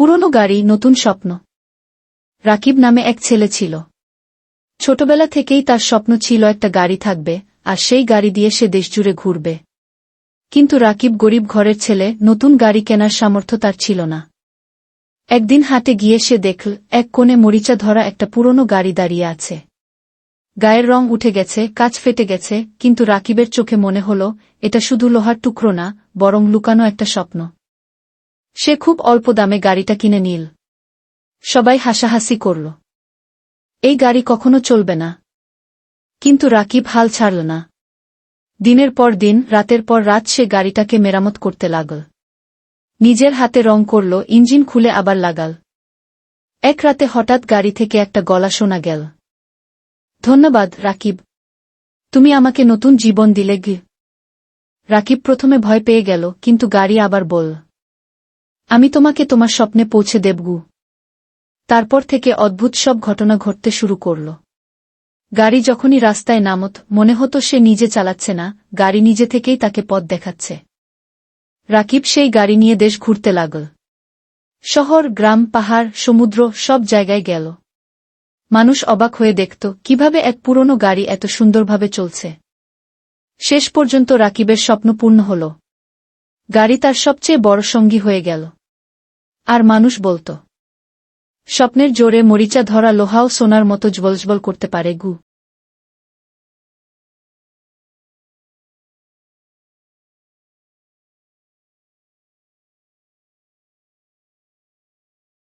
পুরনো গাড়ি নতুন স্বপ্ন। রাকিব নামে এক ছেলে ছিল। ছোটবেলা থেকেই তার স্বপ্ন ছিল একটা গাড়ি থাকবে, আর সেই গাড়ি দিয়ে সে দেশজুড়ে ঘুরবে। কিন্তু রাকিব গরিব ঘরের ছেলে, নতুন গাড়ি কেনার সামর্থ্য তার ছিল না। একদিন হাটে গিয়ে সে দেখল, এক কোণে মরিচা ধরা একটা পুরনো গাড়ি দাঁড়িয়ে আছে। গায়ের রং উঠে গেছে কাজ ফেটে গেছে, কিন্তু রাকিবের চোখে মনে হল, এটা শুধু লোহার টুকরো না, বরং লুকানো একটা স্বপ্ন। সে খুব অল্প দামে গাড়িটা কিনে নিল। সবাই হাসাহাসি করল। এই গাড়ি কখনো চলবে না। কিন্তু রাকিব হাল ছাড়ল না। দিনের পর দিন, রাতের পর রাত সে গাড়িটাকে মেরামত করতে লাগল। নিজের হাতে রং করল, ইঞ্জিন খুলে আবার লাগাল। এক রাতে হঠাৎ গাড়ি থেকে একটা গলা শোনা গেল। ধন্যবাদ, রাকিব। তুমি আমাকে নতুন জীবন দিলে গি। রাকিব প্রথমে ভয় পেয়ে গেল, কিন্তু গাড়ি আবার বল আমি তোমাকে তোমার স্বপ্নে পৌঁছে দেবগু তারপর থেকে অদ্ভুত সব ঘটনা ঘটতে শুরু করল। গাড়ি যখনই রাস্তায় নামত, মনে হতো সে নিজে চালাচ্ছে না, গাড়ি নিজে থেকেই তাকে পথ দেখাচ্ছে। রাকিব সেই গাড়ি নিয়ে দেশ ঘুরতে লাগল। শহর, গ্রাম, পাহাড়, সমুদ্র, সব জায়গায় গেল। মানুষ অবাক হয়ে দেখত, কীভাবে এক পুরনো গাড়ি এত সুন্দরভাবে চলছে। শেষ পর্যন্ত রাকিবের স্বপ্ন পূর্ণ হল। গাড়ি তার সবচেয়ে বড় সঙ্গী হয়ে গেল। আর মানুষ বলত। স্বপ্নের জোরে মরিচা ধরা লোহাও সোনার মতো জ্বলজ্বল করতে পারে গু।